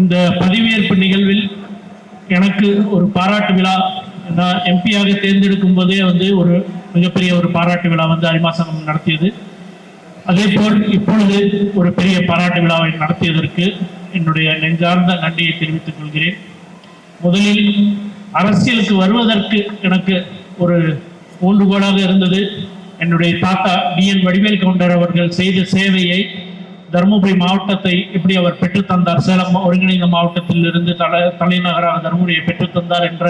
இந்த பதவியேற்பு நிகழ்வில் எனக்கு ஒரு பாராட்டு விழா நான் எம்பியாக தேர்ந்தெடுக்கும் போதே வந்து ஒரு மிகப்பெரிய ஒரு பாராட்டு விழா வந்து அரிமாசனம் நடத்தியது. அதே போல் இப்பொழுது ஒரு பெரிய பாராட்டு விழாவை நடத்தியதற்கு என்னுடைய நெஞ்சார்ந்த நன்றியை தெரிவித்துக் கொள்கிறேன். முதலில் அரசியலுக்கு வருவதற்கு எனக்கு ஒரு ஊன்றுகோலாக இருந்தது. என்னுடைய தாத்தா டி என் வடிவேல் கவுண்டர் அவர்கள் செய்த சேவையை தருமபுரி மாவட்டத்தை எப்படி அவர் பெற்றுத்தந்தார்? சேலம் ஒருங்கிணைந்த மாவட்டத்தில் இருந்து தலை தலைநகராக தருமபுரியை பெற்றுத்தந்தார் என்ற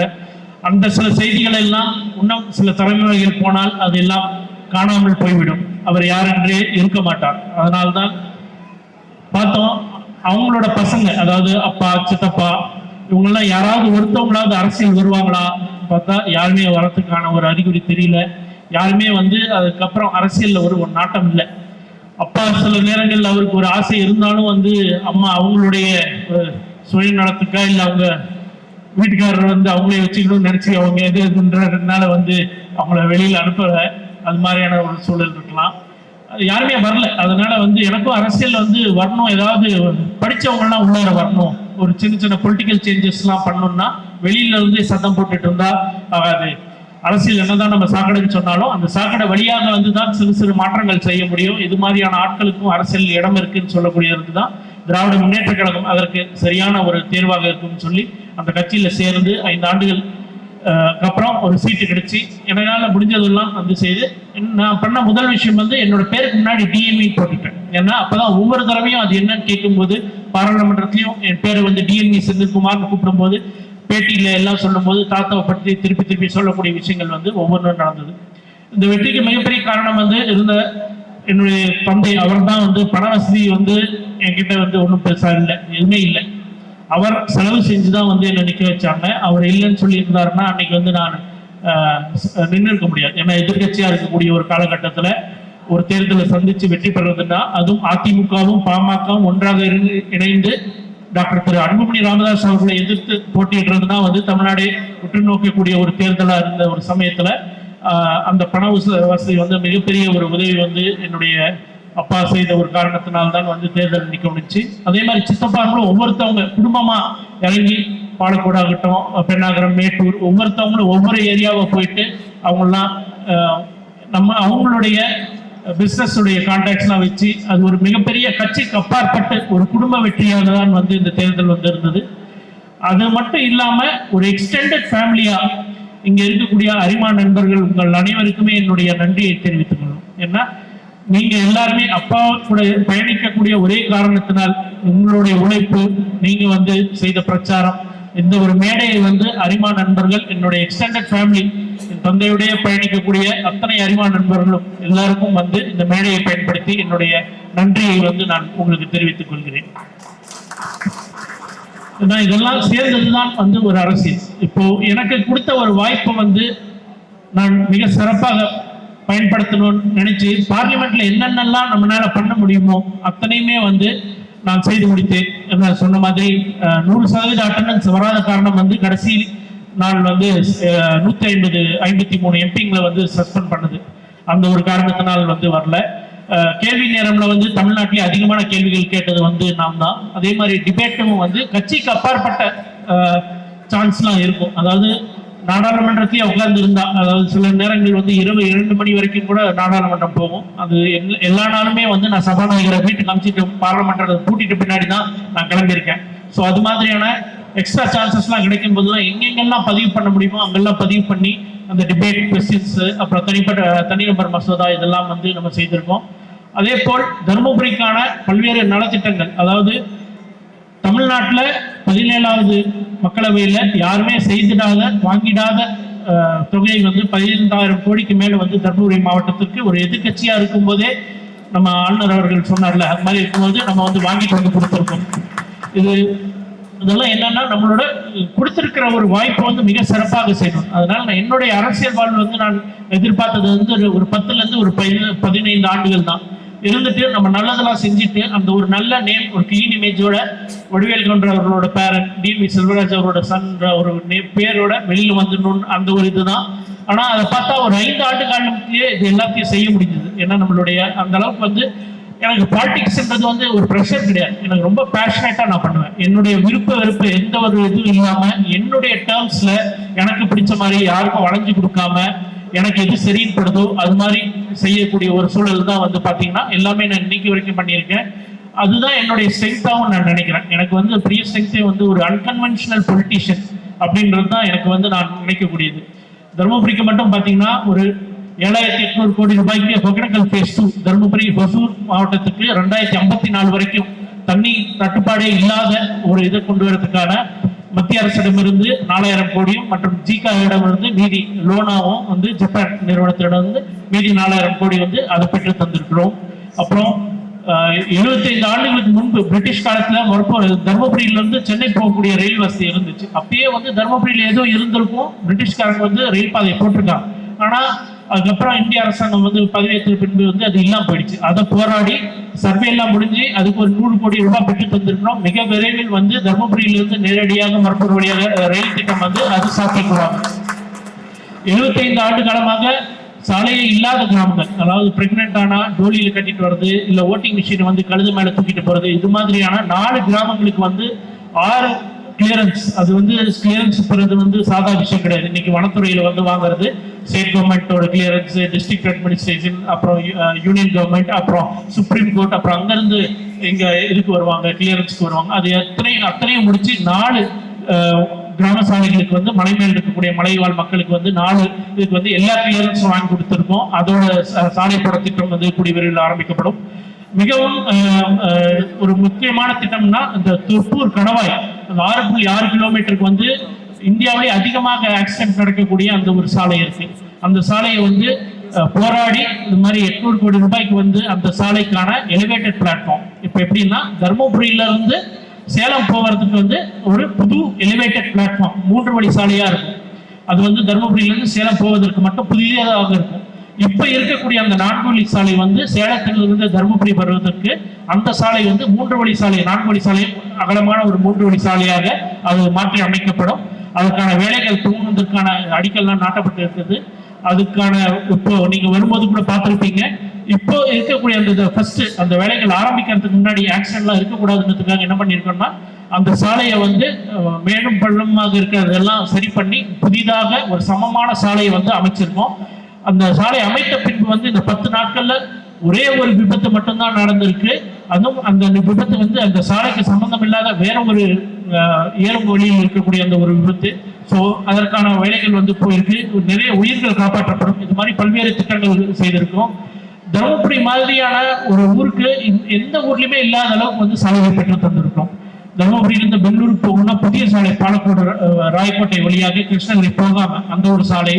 அந்த சில செய்திகள் எல்லாம் இன்னும் சில தலைமுறைகள் போனால் அதெல்லாம் காணாமல் போய்விடும். அவர் யார் என்றே இருக்க மாட்டார். அதனால்தான் பார்த்தோம் அவங்களோட பசங்க அதாவது அப்பா சித்தப்பா இவங்கெல்லாம் யாராவது ஒருத்தவங்களாவது அரசியல் வருவாங்களா? பார்த்தா யாருமே வரத்துக்கான ஒரு அறிகுறி தெரியல. யாருமே வந்து அதுக்கப்புறம் அரசியலில் ஒரு ஒரு நாட்டம் இல்லை. அப்பா சில நேரங்களில் அவருக்கு ஒரு ஆசை இருந்தாலும் வந்து அம்மா அவங்களுடைய ஒரு சுயநலத்துக்கா இல்லை அவங்க வீட்டுக்காரர் வந்து அவங்களே வச்சுக்கணும்னு நினச்சி அவங்க எது இதுன்றதுனால வந்து அவங்கள வெளியில் அனுப்பலை. அது மாதிரியான ஒரு சூழல் இருக்கலாம். அது யாருமே வரல. அதனால வந்து எனக்கும் அரசியல் வந்து வரணும். ஏதாவது படித்தவங்கலாம் உள்ளார வரணும். ஒரு சின்ன சின்ன பொலிட்டிக்கல் சேஞ்சஸ்லாம் பண்ணணும்னா வெளியில இருந்தே சத்தம் போட்டுட்டு இருந்தா ஆகாது. அரசியல் என்னதான் நம்ம சாக்கடைன்னு சொன்னாலும் அந்த சாக்கடை வழியாக வந்து தான் சிறு சிறு மாற்றங்கள் செய்ய முடியும். இது மாதிரியான ஆட்களுக்கும் அரசியல் இடம் இருக்குன்னு சொல்லக்கூடியதற்கு தான் திராவிட முன்னேற்ற கழகம் அதற்கு சரியான ஒரு தேர்வாக இருக்கும்னு சொல்லி அந்த கட்சியில் சேர்ந்து ஐந்து ஆண்டுகள் அப்புறம் ஒரு சீட்டு கிடைச்சி என்னால் முடிஞ்சதெல்லாம் வந்து செய்து நான் பண்ண முதல் விஷயம் வந்து என்னோட பேருக்கு முன்னாடி டிஎம்இ போட்டுட்டேன். ஏன்னா அப்போதான் ஒவ்வொரு தடவையும் அது என்னன்னு கேட்கும்போது பாராளுமன்றத்திலையும் என் பேரை வந்து டிஎம்இ செந்தில்குமார்னு கூப்பிடும்போது பேட்டியில் எல்லாம் சொல்லும்போது தாத்தாவை பற்றி திருப்பி திருப்பி சொல்லக்கூடிய விஷயங்கள் வந்து ஒவ்வொன்றும் நடந்தது. இந்த வெற்றிக்கு மிகப்பெரிய காரணம் வந்து இருந்த என்னுடைய தந்தை. அவர் தான் வந்து பண வசதி வந்து என்கிட்ட வந்து ஒன்றும் பெருசாக இல்லை எதுவுமே இல்லை. அவர் செலவு செஞ்சு தான் வந்து என்னை நிற்க வச்சாங்க. அவர் இல்லைன்னு சொல்லியிருந்தாருன்னா அன்னைக்கு வந்து நான் நின்று இருக்க முடியாது. ஏன்னா எதிர்கட்சியாக இருக்கக்கூடிய ஒரு காலகட்டத்தில் ஒரு தேர்தலை சந்தித்து வெற்றி பெறுவதுன்னா அதுவும் அதிமுகவும் பாமகவும் ஒன்றாக இருந்து- இணைந்து டாக்டர் திரு அன்புமணி ராமதாஸ் அவர்களை எதிர்த்து போட்டியிடுறதுனா வந்து தமிழ்நாடே உற்று நோக்கக்கூடிய ஒரு தேர்தலாக இருந்த ஒரு சமயத்தில் அந்த பண வசதி வந்து மிகப்பெரிய ஒரு உதவி வந்து என்னுடைய அப்பா செய்த ஒரு காரணத்தினால்தான் வந்து தேர்தல் நிற்க முடிச்சு அதே மாதிரி சித்தப்பாங்களும் ஒவ்வொருத்தவங்க குடும்பமாக இறங்கி பாலக்கோடு ஆகட்டும் பெண்ணாகரம் மேட்டூர் ஒவ்வொருத்தவங்களும் ஒவ்வொரு ஏரியாவை போயிட்டு அவங்களாம் நம்ம அவங்களுடைய பிஸ்னஸுடைய உடைய கான்டாக்ட்ஸ்லாம் வச்சு அது ஒரு மிகப்பெரிய கட்சிக்கு அப்பாற்பட்டு ஒரு குடும்ப வெற்றியாக தான் வந்து இந்த தேர்தல் வந்து இருந்தது அது மட்டும் இல்லாமல் ஒரு எக்ஸ்டெண்டட் ஃபேமிலியாக இங்கே இருக்கக்கூடிய அரிமா நண்பர்கள் உங்கள் அனைவருக்குமே என்னுடைய நன்றியை தெரிவித்துக் கொள்ளும் ஏன்னா நீங்கள் எல்லாருமே அப்பா கூட பயணிக்கக்கூடிய ஒரே காரணத்தினால் உங்களுடைய உழைப்பு நீங்கள் வந்து செய்த பிரச்சாரம் இந்த ஒரு மேடையை வந்து அரிமா நண்பர்கள் என்னுடைய எக்ஸ்டெண்டட் ஃபேமிலி என் தந்தையுடைய பயணிக்கக்கூடிய அத்தனை அரிமா நண்பர்களும் எல்லாருக்கும் வந்து இந்த மேடையை பயன்படுத்தி என்னுடைய நன்றியை வந்து நான் உங்களுக்கு தெரிவித்துக் கொள்கிறேன். இதெல்லாம் சேர்ந்ததுதான் வந்து ஒரு அரசியல். இப்போ எனக்கு கொடுத்த ஒரு வாய்ப்பை வந்து நான் மிக சிறப்பாக பயன்படுத்தணும்னு நினைச்சு பார்லிமெண்ட்ல என்னென்னலாம் நம்மளால பண்ண முடியுமோ அத்தனையுமே வந்து நான் செய்து முடித்தேன். என்ன சொன்ன மாதிரி நூறு சதவீத அட்டண்டன்ஸ் வராத காரணம் வந்து கடைசி நாள் வந்து நூத்தி ஐம்பது ஐம்பத்தி மூணு எம்பிங்களை வந்து சஸ்பெண்ட் பண்ணுது. அந்த ஒரு காரணத்தினால் வந்து வரல. கேள்வி நேரம்ல வந்து தமிழ்நாட்டிலே அதிகமான கேள்விகள் கேட்டது வந்து நாம் தான். அதே மாதிரி டிபேட்டும் வந்து கட்சிக்கு அப்பாற்பட்ட சான்ஸ்லாம் இருக்கும். அதாவது நாடாளுமன்றத்தையே உட்கார்ந்து இருந்தா அதாவது சில நேரங்கள் வந்து இரவு இரண்டு மணி வரைக்கும் கூட நாடாளுமன்றம் போகும். அது எல்லா- எல்லா நாளுமே வந்து நான் சபாநாயகரை வீட்டுக்கு அமைச்சிட்டு பார்லமெண்ட்டை கூட்டிட்டு பின்னாடி தான் நான் கிளம்பியிருக்கேன். ஸோ அது மாதிரியான எக்ஸ்ட்ரா சான்சஸ்லாம் கிடைக்கும் போதெல்லாம் எங்கெங்கெல்லாம் பதிவு பண்ண முடியுமோ அங்கெல்லாம் பதிவு பண்ணி அந்த டிபேட் கொஸ்டின்ஸ் அப்புறம் தனிப்பட்ட தனிநபர் மசோதா இதெல்லாம் வந்து நம்ம செய்திருக்கோம் அதே போல் தருமபுரிக்கான பல்வேறு நலத்திட்டங்கள் அதாவது தமிழ்நாட்டில் பதினேழாவது மக்களவையில யாருமே செய்திடாத வாங்கிடாத தொகையை தொகை வந்து பதினைந்தாயிரம் கோடிக்கு மேல வந்து தர்மபுரி மாவட்டத்திற்கு ஒரு எதிர்க்கட்சியா இருக்கும்போதே நம்ம ஆளுநர் அவர்கள் சொன்னார்ல அது மாதிரி இருக்கும்போது நம்ம வந்து வாங்கிட்டு வந்து கொடுத்துருக்கோம். இது இதெல்லாம் என்னன்னா நம்மளோட கொடுத்திருக்கிற ஒரு வாய்ப்பை வந்து மிக சிறப்பாக செய்யணும். அதனால நான் என்னுடைய அரசியல் வாழ்வு வந்து நான் எதிர்பார்த்தது வந்து ஒரு- ஒரு பத்துல இருந்து ஒரு பதினைந்து ஆண்டுகள் தான். இருந்துட்டு நம்ம நல்லதெல்லாம் செஞ்சுட்டு அந்த ஒரு நல்ல நேம் ஒரு கிளீன் இமேஜோட வடிவேல் கவுண்டர் அவர்களோட பேரன் டிவி செல்வராஜ் அவரோட சன்ற ஒரு நேம் பேரோட வெளியில் வந்துடணும்னு அந்த ஒரு இதுதான். ஆனால் அதை பார்த்தா ஒரு ஐந்து ஆண்டு காலத்திலேயே இது எல்லாத்தையும் செய்ய முடிஞ்சது. ஏன்னா நம்மளுடைய அந்த அளவுக்கு வந்து எனக்கு பாலிடிக்ஸ்ன்றது வந்து ஒரு ப்ரெஷர் கிடையாது. எனக்கு ரொம்ப பேஷனேட்டாக நான் பண்ணுவேன். என்னுடைய விருப்ப வெறுப்பு எந்த ஒரு இதுவும் இல்லாமல் என்னுடைய டேர்ம்ஸில் எனக்கு பிடிச்ச மாதிரி யாருக்கும் வளைஞ்சு கொடுக்காம எனக்கு எது சரின்னு படுதோ அது மாதிரி செய்யக்கூடிய ஒரு சூழல் தான் வந்து பார்த்தீங்கன்னா எல்லாமே நான் இன்னைக்கு வரைக்கும் பண்ணியிருக்கேன். அதுதான் என்னுடைய ஸ்ட்ரென்த்தாகவும் நான் நினைக்கிறேன். எனக்கு வந்து பெரிய ஸ்ட்ரென்த்தே வந்து ஒரு அன்கன்வென்ஷனல் பொலிட்டிஷியன் அப்படின்றது தான் எனக்கு வந்து நான் நினைக்கக்கூடியது. தருமபுரிக்கு மட்டும் பார்த்தீங்கன்னா ஒரு ஏழாயிரத்தி எட்நூறு கோடி ரூபாய்க்கு ஒகேனக்கல் ஃபேஸ் டூ தருமபுரி ஹொசூர் மாவட்டத்துக்கு ரெண்டாயிரத்தி ஐம்பத்தி நாலு வரைக்கும் தண்ணி தட்டுப்பாடே இல்லாத ஒரு இதை கொண்டு வரதுக்கான மத்திய அரசிடமிருந்து நாலாயிரம் கோடியும் மற்றும் ஜிகாவிடமிருந்து மீதி லோனாவும் வந்து ஜப்பான் நிறுவனத்திடம் வந்து மீதி நாலாயிரம் கோடி வந்து அதை பெற்று தந்திருக்கிறோம். அப்புறம் எழுபத்தைந்து ஆண்டுகளுக்கு முன்பு பிரிட்டிஷ் காலத்துல மறுப்போ தர்மபுரியிலிருந்து சென்னை போகக்கூடிய ரயில் வசதி இருந்துச்சு. அப்பயே வந்து தர்மபுரியில் ஏதோ இருந்திருக்கும். பிரிட்டிஷ்காரங்க வந்து ரயில் பாதையை போட்டிருக்காங்க. ஆனா அதுக்கப்புறம் இந்திய அரசாங்கம் வந்து பதவியேற்ற பின்பு வந்து அது இல்லாம போயிடுச்சு. அதை போராடி சர்வே எல்லாம் முடிஞ்சு அதுக்கு ஒரு நூறு கோடி ரூபாய் பெற்று தந்திருக்கிறோம். மிக விரைவில் வந்து தர்மபுரியிலிருந்து நேரடியாக மறுப்பூர் வழியாக ரயில் திட்டம் வந்து அது சாத்தியப்படுவாங்க எழுபத்தைந்து ஆண்டு காலமாக சாலையே இல்லாத கிராமங்கள் அதாவது பிரெக்னென்ட் ஆனா டோலியில கட்டிட்டு வர்றது இல்ல ஓட்டிங் மிஷின் வந்து கழுது மேல தூக்கிட்டு போறது இது மாதிரியான நாலு கிராமங்களுக்கு வந்து ஆறு கிளியரன்ஸ் அது வந்து கிளியரன்ஸ் பெறது வந்து சாதா விஷயம் கிடையாது. இன்னைக்கு வனத்துறையில வந்து வாங்குறது ஸ்டேட் கவர்மெண்ட்டோட கிளியரன்ஸ் டிஸ்ட்ரிக்ட் அட்மினிஸ்ட்ரேஷன் அப்புறம் uh, யூனியன் கவர்மெண்ட் அப்புறம் சுப்ரீம் கோர்ட் அப்புறம் அங்கேருந்து இங்கே இதுக்கு வருவாங்க கிளியரன்ஸ்க்கு வருவாங்க. அது எத்தனையும் அத்தனையும் முடிச்சு நாலு uh, கிராம சாலைகளுக்கு வந்து மலை மேல் இருக்கக்கூடிய மலைவாழ் மக்களுக்கு வந்து நாலு இதுக்கு வந்து எல்லா கிளியரன்ஸும் வாங்கி கொடுத்துருக்கோம். அதோட uh, சாலை போட திட்டம் வந்து கூடிய விரைவில் ஆரம்பிக்கப்படும். மிகவும் ஒரு முக்கியமான திட்டம்னா இந்த திருப்பூர் கணவாய். அந்த ஆறு புள்ளி ஆறு கிலோமீட்டருக்கு வந்து இந்தியாவிலே அதிகமாக ஆக்சிடென்ட் நடக்கக்கூடிய அந்த ஒரு சாலை இருக்கு. அந்த சாலையை வந்து போராடி இந்த மாதிரி எட்நூறு கோடி ரூபாய்க்கு வந்து அந்த சாலைக்கான எலிவேட்டட் பிளாட்ஃபார்ம் இப்போ எப்படின்னா தர்மபுரியிலிருந்து சேலம் போகிறதுக்கு வந்து ஒரு புது எலிவேட்டட் பிளாட்ஃபார்ம் மூன்று வழி சாலையாக இருக்கும். அது வந்து தர்மபுரியிலேருந்து சேலம் போவதற்கு மட்டும் புதியதாக இருக்கும். இப்போ இருக்கக்கூடிய அந்த நான்கு வழி சாலை வந்து சேலத்திலிருந்து தருமபுரி வருவதற்கு அந்த சாலை வந்து மூன்று வழி சாலை நான்கு வழி சாலை அகலமான ஒரு மூன்று வழி சாலையாக அது மாற்றி அமைக்கப்படும். அதுக்கான வேலைகள் துவங்குவதற்கான அடிக்கல்லாம் நாட்டப்பட்டு இருக்குது. அதுக்கான இப்போ நீங்க வரும்போது கூட பார்த்துருப்பீங்க. இப்போ இருக்கக்கூடிய அந்த ஃபர்ஸ்ட் அந்த வேலைகள் ஆரம்பிக்கிறதுக்கு முன்னாடி ஆக்சிடென்ட்லாம் இருக்கக்கூடாதுன்றதுக்காக என்ன பண்ணியிருக்கோம்னா அந்த சாலையை வந்து மேலும் பள்ளமாக இருக்கிறதெல்லாம் சரி பண்ணி புதிதாக ஒரு சமமான சாலையை வந்து அமைச்சிருக்கோம். அந்த சாலை அமைத்த பின்பு வந்து இந்த பத்து நாட்கள்ல ஒரே ஒரு விபத்து மட்டும்தான் நடந்திருக்கு. அதுவும் அந்த விபத்து வந்து அந்த சாலைக்கு சம்பந்தம் இல்லாத வேற ஒரு இயல்பு வழியில் இருக்கக்கூடிய அந்த ஒரு விபத்து. ஸோ அதற்கான வேலைகள் வந்து போயிருக்கு. நிறைய உயிர்கள் காப்பாற்றப்படும். இது மாதிரி பல்வேறு திட்டங்கள் செய்திருக்கோம் தருமபுரி மாதிரியான ஒரு ஊருக்கு எந்த ஊர்லயுமே இல்லாத அளவுக்கு வந்து சாலைகள் பெற்று தந்திருக்கோம் தருமபுரியிலிருந்து பெங்களூருக்கு போகணும்னா புதிய சாலை பாலக்கோடு ராயக்கோட்டை வழியாக கிருஷ்ணகிரி போகாம அந்த ஒரு சாலை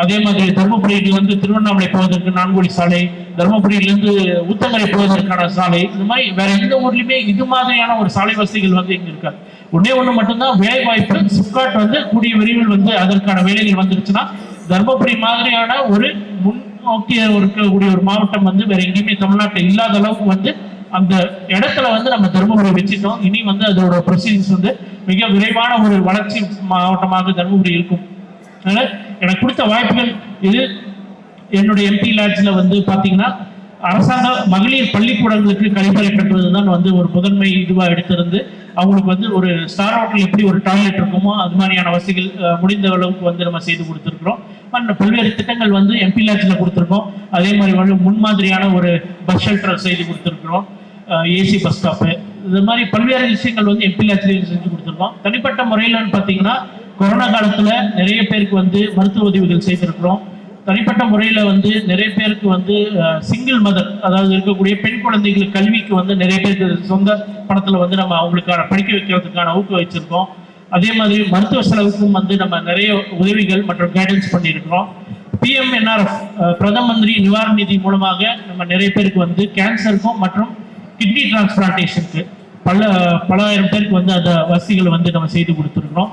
அதே மாதிரி தருமபுரியிலிருந்து திருவண்ணாமலை போவதற்கு நான்கு சாலை தருமபுரியிலிருந்து உத்தமரை போவதற்கான சாலை இந்த மாதிரி வேற எந்த ஊர்லயுமே இது மாதிரியான ஒரு சாலை வசதிகள் வந்து இங்க இருக்காது. ஒன்னே ஒன்று மட்டும்தான் வேலை வாய்ப்பு சிப்காட் வந்து கூடிய விரைவில் வந்து அதற்கான வேலைகள் வந்துருச்சுன்னா தர்மபுரி மாதிரியான ஒரு முன்னோக்கிய இருக்கக்கூடிய ஒரு மாவட்டம் வந்து வேற எங்கேயுமே தமிழ்நாட்டில் இல்லாத அளவுக்கு வந்து அந்த இடத்துல வந்து நம்ம தருமபுரி வச்சுட்டோம். இனி வந்து அதோட ப்ரொசீஜர்ஸ் வந்து மிக விரைவான ஒரு வளர்ச்சி மாவட்டமாக தருமபுரி இருக்கும். அதனால எனக்கு கொடுத்த வாய்ப்புகள் இது. என்னுடைய எம்பி லேட்ஸ்ல வந்து பார்த்தீங்கன்னா அரசாங்க மகளிர் பள்ளிக்கூடங்களுக்கு கழிப்பறை கட்டுவது தான் வந்து ஒரு முதன்மை இதுவாக எடுத்திருந்து அவங்களுக்கு வந்து ஒரு ஸ்டார் ஹோட்டல் எப்படி ஒரு டாய்லெட் இருக்குமோ அது மாதிரியான வசதிகள் முடிந்த அளவுக்கு வந்து நம்ம செய்து கொடுத்துருக்குறோம். மற்றும் பல்வேறு திட்டங்கள் வந்து எம்பி லேட்ஸ்ல கொடுத்துருக்கோம். அதே மாதிரி வந்து முன்மாதிரியான ஒரு பஸ் ஷெல்டர் செய்து கொடுத்துருக்குறோம். ஏசி பஸ் ஸ்டாப்பு இது மாதிரி பல்வேறு விஷயங்கள் வந்து எம்பி லேட்ஸ்லேயும் செஞ்சு கொடுத்துருக்கோம். தனிப்பட்ட முறையிலன்னு பார்த்தீங்கன்னா கொரோனா காலத்துல நிறைய பேருக்கு வந்து மருத்துவ உதவிகள் செய்திருக்கிறோம். தனிப்பட்ட முறையில வந்து நிறைய பேருக்கு வந்து சிங்கிள் மதர் அதாவது இருக்கக்கூடிய பெண் குழந்தைகள் கல்விக்கு வந்து நிறைய பேருக்கு சொந்த பணத்துல வந்து நம்ம அவங்களுக்கான படிக்க வைக்கிறதுக்கான ஊக்குவிச்சிருக்கோம் அதே மாதிரி மருத்துவ செலவுக்கும் வந்து நம்ம நிறைய உதவிகள் மற்றும் கைடன்ஸ் பண்ணியிருக்கிறோம். பிஎம்என்ஆர்எஃப் பிரதம மந்திரி நிவாரண நிதி மூலமாக நம்ம நிறைய பேருக்கு வந்து கேன்சருக்கும் மற்றும் கிட்னி டிரான்ஸ்பிளான்டேஷனுக்கு பல பல ஆயிரம் பேருக்கு வந்து அந்த வசதிகளை வந்து நம்ம செய்து கொடுத்துருக்கிறோம்.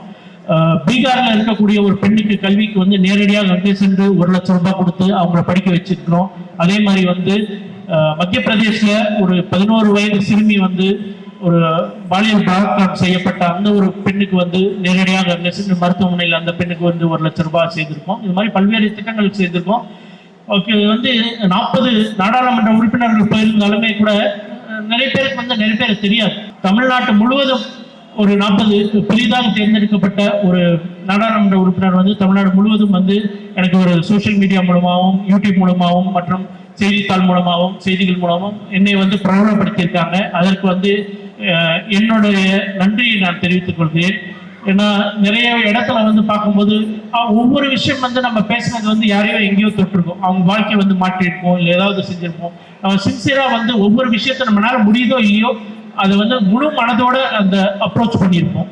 பீகார்ல இருக்கக்கூடிய ஒரு பெண்ணுக்கு கல்விக்கு வந்து நேரடியாக அங்கே சென்று ஒரு லட்சம் ரூபாய் கொடுத்து அவங்கள படிக்க வச்சிருக்கிறோம். அதே மாதிரி வந்து மத்திய பிரதேசில் ஒரு பதினோரு வயது சிறுமி வந்து ஒரு பாலியல் பலாத்காரம் செய்யப்பட்ட அந்த ஒரு பெண்ணுக்கு வந்து நேரடியாக அங்கே சென்று மருத்துவமனையில் அந்த பெண்ணுக்கு வந்து ஒரு லட்சம் ரூபாய் செய்திருக்கோம். இது மாதிரி பல்வேறு திட்டங்கள் செய்திருக்கோம். ஓகே வந்து நாற்பது நாடாளுமன்ற உறுப்பினர்கள் போயிருந்தாலுமே கூட நிறைய பேருக்கு வந்து நிறைய பேருக்கு தெரியாது. தமிழ்நாட்டு முழுவதும் ஒரு நாற்பது புதிதாக தேர்ந்தெடுக்கப்பட்ட ஒரு நாடாளுமன்ற உறுப்பினர் வந்து தமிழ்நாடு முழுவதும் வந்து எனக்கு ஒரு சோஷியல் மீடியா மூலமாகவும் யூடியூப் மூலமாகவும் மற்றும் செய்தித்தாள் மூலமாகவும் செய்திகள் மூலமாகவும் என்னை வந்து பிரபலப்படுத்தியிருக்காங்க அதற்கு வந்து என்னுடைய நன்றியை நான் தெரிவித்துக் கொள்கிறேன். ஏன்னா நிறைய இடத்துல வந்து பார்க்கும்போது ஒவ்வொரு விஷயம் வந்து நம்ம பேசுனது வந்து யாரையோ எங்கேயோ தொட்டிருக்கோம். அவங்க வாழ்க்கையை வந்து மாற்றிருப்போம் இல்லை ஏதாவது செஞ்சிருப்போம். நம்ம சின்சியராக வந்து ஒவ்வொரு விஷயத்த நம்மளால முடியுதோ இல்லையோ அதை வந்து முழு மனதோட அந்த அப்ரோச் பண்ணியிருப்போம்.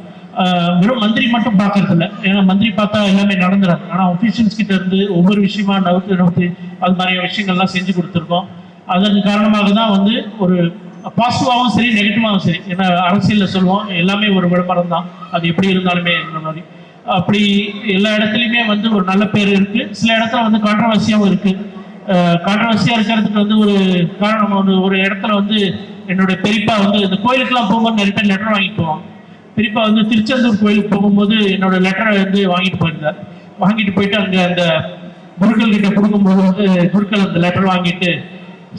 வெறும் மந்திரி மட்டும் பார்க்கறது இல்லை ஏன்னா மந்திரி பார்த்தா எல்லாமே நடந்துடாது ஆனால் ஒஃபீஷியல்ஸ் கிட்ட இருந்து ஒவ்வொரு விஷயமா நவுத்து நவுத்து அது மாதிரியான விஷயங்கள்லாம் செஞ்சு கொடுத்துருக்கோம். அதன் காரணமாக தான் வந்து ஒரு பாசிட்டிவாகவும் சரி நெகட்டிவாகவும் சரி. ஏன்னா அரசியலில் சொல்லுவோம் எல்லாமே ஒரு விளம்பரம் தான். அது எப்படி இருந்தாலுமே இந்த மாதிரி. அப்படி எல்லா இடத்துலையுமே வந்து ஒரு நல்ல பேர் இருக்குது சில இடத்துல வந்து கான்ட்ரவர்சியாகவும் இருக்குது கான்ட்ரவர்சியாக இருக்கிறதுக்கு வந்து ஒரு காரணம் வந்து ஒரு இடத்துல வந்து என்னோட பெரியப்பா வந்து இந்த கோயிலுக்கெல்லாம் போகும்போது நிறைய பேர் லெட்டர் வாங்கிட்டு போவாங்க. பெரியப்பா வந்து திருச்செந்தூர் கோயிலுக்கு போகும்போது என்னோட லெட்டரை வந்து வாங்கிட்டு போயிருந்தார். வாங்கிட்டு போயிட்டு அங்கே அந்த குருக்கள் கிட்ட கொடுக்கும்போது வந்து குருக்கள் அந்த லெட்டர் வாங்கிட்டு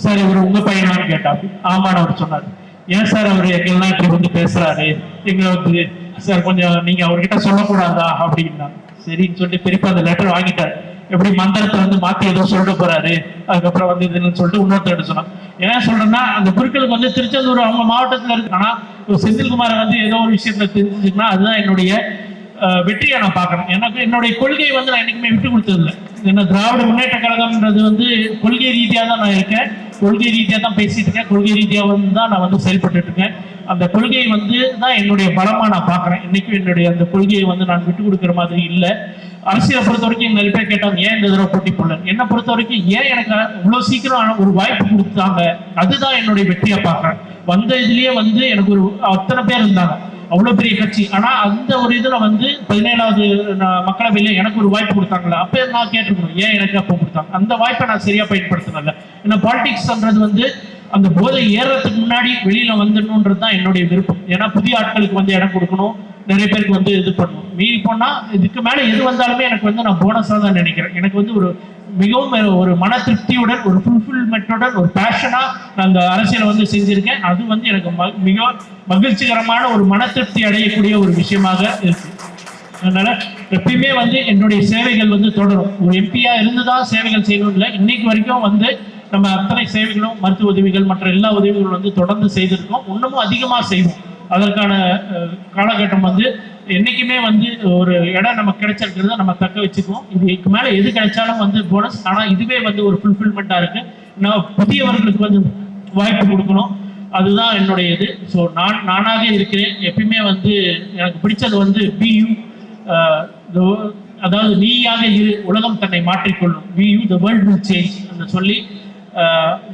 சார் இவர் உங்க பையனான்னு கேட்டா ஆமான்னு அவர் சொன்னார். ஏன் சார் அவர் எங்கெல்லாம் இப்படி வந்து பேசுறாரு? எங்களை வந்து சார் கொஞ்சம் நீங்க அவர்கிட்ட சொல்லக்கூடாதா? அப்படின்னா சரின்னு சொல்லிட்டு பெரியப்பா அந்த லெட்டர் வாங்கிட்டார். எப்படி மந்திரத்தை வந்து மாத்தி ஏதோ சொல்லிட்டு போறாரு. அதுக்கப்புறம் வந்து இதுன்னு சொல்லிட்டு இன்னொருத்தர் சொன்னான். ஏன் சொல்றேன்னா அந்த குருக்களுக்கு வந்து திருச்செந்தூர் அவங்க மாவட்டத்துல இருக்கு. ஆனா ஒரு செந்தில்குமார் வந்து ஏதோ ஒரு விஷயத்துல தெரிஞ்சுச்சுன்னா அதுதான் என்னுடைய வெற்றியை நான் பார்க்கணும் எனக்கு என்னுடைய கொள்கையை வந்து நான் என்றைக்குமே விட்டு கொடுத்ததில்லை. ஏன்னா திராவிட முன்னேற்ற கழகம்ன்றது வந்து கொள்கை ரீதியாக தான் நான் இருக்கேன். கொள்கை ரீதியாக தான் பேசிட்டு இருக்கேன். கொள்கை ரீதியாக வந்து தான் நான் வந்து செயல்பட்டு இருக்கேன். அந்த கொள்கையை வந்து தான் என்னுடைய பலமாக நான் பார்க்குறேன். இன்னைக்கும் என்னுடைய அந்த கொள்கையை வந்து நான் விட்டு கொடுக்குற மாதிரி இல்லை. அரசியலை பொறுத்த வரைக்கும் நிறைய பேர் கேட்டாங்க ஏன் இந்த தடவை போட்டி போடல? என்னை பொறுத்த வரைக்கும் ஏன் எனக்கு இவ்வளோ சீக்கிரம் ஒரு வாய்ப்பு கொடுத்தாங்க? அதுதான் என்னுடைய வெற்றியை பார்க்குறேன். வந்த இதுலேயே வந்து எனக்கு ஒரு அத்தனை பேர் இருந்தாங்க. அவ்வளோ பெரிய கட்சி. ஆனால் அந்த ஒரு இதில் வந்து பதினேழாவது மக்களவையில் மக்களவையில எனக்கு ஒரு வாய்ப்பு கொடுத்தாங்களா அப்போ நான் கேட்டுக்கணும். ஏன் எனக்கு அப்போ கொடுத்தாங்க? அந்த வாய்ப்பை நான் சரியாக பயன்படுத்தினல ஏன்னா பாலிடிக்ஸ்ன்றது வந்து அந்த போதை ஏறுறதுக்கு முன்னாடி வெளியில் வந்துடணுன்றது தான் என்னுடைய விருப்பம். ஏன்னா புதிய ஆட்களுக்கு வந்து இடம் கொடுக்கணும். நிறைய பேருக்கு வந்து இது பண்ணணும் மீறி போனால் இதுக்கு மேலே எது வந்தாலுமே எனக்கு வந்து நான் போனஸாக தான் நினைக்கிறேன். எனக்கு வந்து ஒரு மிகவும் ஒரு மன திருப்தியுடன் ஒரு ஃபுல்ஃபில்மெண்ட்டுடன் ஒரு பேஷனாக நான் அந்த அரசியலை வந்து செஞ்சுருக்கேன். அது வந்து எனக்கு ம- மிக மகிழ்ச்சிகரமான ஒரு மன திருப்தி அடையக்கூடிய ஒரு விஷயமாக இருக்கு. அதனால் எப்பயுமே வந்து என்னுடைய சேவைகள் வந்து தொடரும். ஒரு எம்பியாக இருந்து தான் சேவைகள் செய்யணும் இல்லை. இன்னைக்கு வரைக்கும் வந்து நம்ம அத்தனை சேவைகளும் மருத்துவ உதவிகள் மற்ற எல்லா உதவிகளும் வந்து தொடர்ந்து செய்திருக்கோம். இன்னமும் அதிகமாக செய்வோம். அதற்கான காலகட்டம் வந்து என்னைக்குமே வந்து ஒரு இடம் நமக்கு கிடைச்சிருக்கிறத நம்ம தக்க வச்சுக்குவோம். இதுக்கு மேலே எது கிடைச்சாலும் வந்து போனஸ் ஆனால் இதுவே வந்து ஒரு ஃபுல்ஃபில்மெண்ட்டாக இருக்குது நான் புதியவர்களுக்கு வந்து வாய்ப்பு கொடுக்கணும். அதுதான் என்னுடைய இது. ஸோ நான் நானாக இருக்கிறேன். எப்பயுமே வந்து எனக்கு பிடிச்சது வந்து பியூ அதாவது நீயாக இரு. உலகம் தன்னை மாற்றிக்கொள்ளும். Be you the world will change அந்த சொல்லி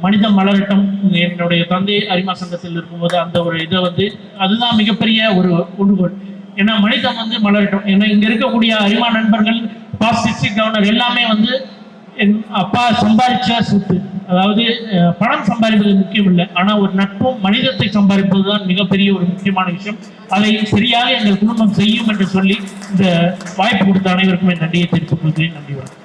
மனிதம் மலரட்டும் என்னுடைய தந்தை அரிமா சங்கத்தில் இருக்கும்போது அந்த ஒரு இதை வந்து அதுதான் மிகப்பெரிய ஒரு உண்டுகோள் ஏன்னா மனிதம் வந்து மலரட்டும். ஏன்னா இங்கே இருக்கக்கூடிய அரிமா நண்பர்கள் பாஸ்ட் டிஸ்ட்ரிக்ட் கவர்னர் எல்லாமே வந்து என் அப்பா சம்பாதிச்ச சொத்து. அதாவது பணம் சம்பாதிப்பது முக்கியம் இல்லை ஆனால் ஒரு நட்பும் மனிதத்தை சம்பாதிப்பது தான் மிகப்பெரிய ஒரு முக்கியமான விஷயம். அதை சரியாக எங்கள் குடும்பம் செய்யும் என்று சொல்லி இந்த வாய்ப்பு கொடுத்த அனைவருக்கும் என் நன்றியை தெரிவித்துக் கொள்கிறேன். நன்றி வணக்கம்.